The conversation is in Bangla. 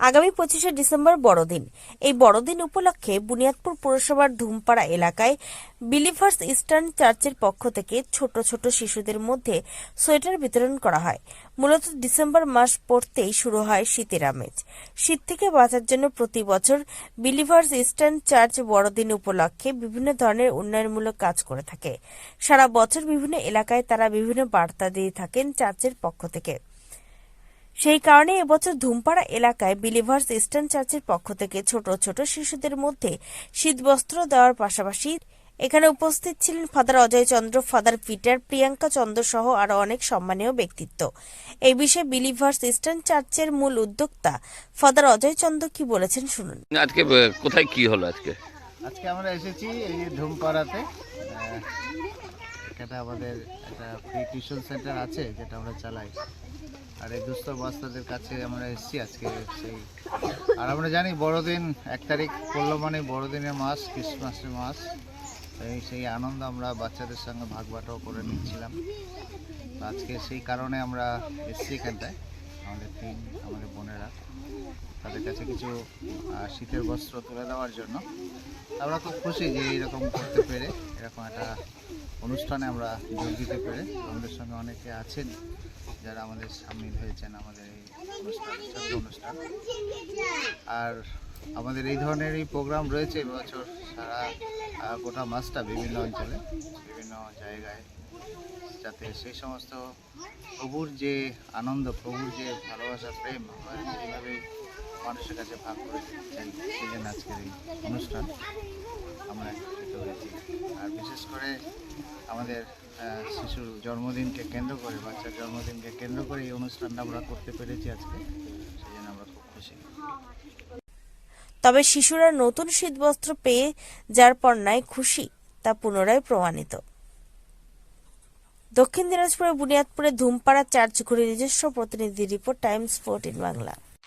আগামী পঁচিশে ডিসেম্বর বড়দিন। এই বড়দিন উপলক্ষে বুনিয়াদপুর পৌরসভার ধুমপাড়া এলাকায় বিলিভার্স ইস্টার্ন চার্চের পক্ষ থেকে ছোট ছোট শিশুদের মধ্যে সোয়েটার বিতরণ করা হয়। মূলত ডিসেম্বর মাস পড়তেই শুরু হয় শীতের আমেজ। শীত থেকে বাঁচার জন্য প্রতি বছর বিলিভার্স ইস্টার্ন চার্চ বড়দিন উপলক্ষে বিভিন্ন ধরনের উন্নয়নমূলক কাজ করে থাকে। সারা বছর বিভিন্ন এলাকায় তারা বিভিন্ন বার্তা দিয়ে থাকেন চার্চের পক্ষ থেকে। সেই কারণে এবছর ধুমপাড়া এলাকায় বিলিভার্স ইস্টার্ন চার্চের পক্ষ থেকে ছোট ছোট শিশুদের মধ্যে শীতবস্ত্র দেওয়ার পাশাপাশি এখানে উপস্থিত ছিলেন father Ajay Chandra father Peter Priyanka Chandra সহ আরও অনেক সম্মানীয় ব্যক্তিত্ব। এই বিষয়ে বিলিভার্স ইস্টার্ন চার্চের মূল উদ্যোক্তা ফাদার অজয় চন্দ্র কি বলেছেন শুনুন। আজকে কোথায় কি হলো আজকে? আজকে আমরা এসেছি এই যে ধুমপাড়াতে। এখানে আমাদের একটা ফ্রি টিউশন সেন্টার আছে যেটা আমরা চালাই। আর এই দুস্থ বাচ্চাদের কাছে আমরা এসেছি আজকে সেই আর আমরা জানি বড়দিন এক তারিখ পড়ল মানে বড়দিনের মাস, ক্রিসমাসের মাস। এই সেই আনন্দ আমরা বাচ্চাদের সঙ্গে ভাগ বাটাও করে নিচ্ছিলাম। আজকে সেই কারণে আমরা এসেছি এখানটায়, আমাদের তিন, আমাদের বোনেরা। তাদের কাছে কিছু শীতের বস্ত্র তুলে দেওয়ার জন্য। আমরা খুব খুশি যে এরকম করতে পেরে, এরকম একটা অনুষ্ঠানে আমরা যোগ দিতে পেরে। আমাদের সঙ্গে অনেকে আছেন। যারা আমাদের সামিল হয়েছেন আমাদের এই অনুষ্ঠানে অনুষ্ঠান। আর আমাদের এই ধরনেরই প্রোগ্রাম রয়েছে এবছর সারা গোটা মাসটা বিভিন্ন অঞ্চলে, বিভিন্ন জায়গায়, যাতে সেই সমস্ত প্রভুর যে আনন্দ, প্রভুর যে ভালোবাসা, প্রেম, আমরা সেইভাবেই মানুষের কাছে ভাগ করে চাই সেই আজকের এই অনুষ্ঠান আমরা একত্রিত হয়েছি। আর বিশেষ করে আমাদের শিশুর জন্মদিনকে কেন্দ্র করে, বাচ্চার জন্মদিনকে কেন্দ্র করে এই অনুষ্ঠানটা আমরা করতে পেরেছি আজকে। সেই জন্য আমরা খুব খুশি। তবে শিশুরা নতুন শীতবস্ত্র পেয়ে যার পর নাই খুশি, তা পুনরায় প্রমাণিত। দক্ষিণ দিনাজপুরের বুনিয়াদপুরে ধুমপাড়া চার্চ ঘুরে নিজস্ব প্রতিনিধি report, Times, fourteen Bangla.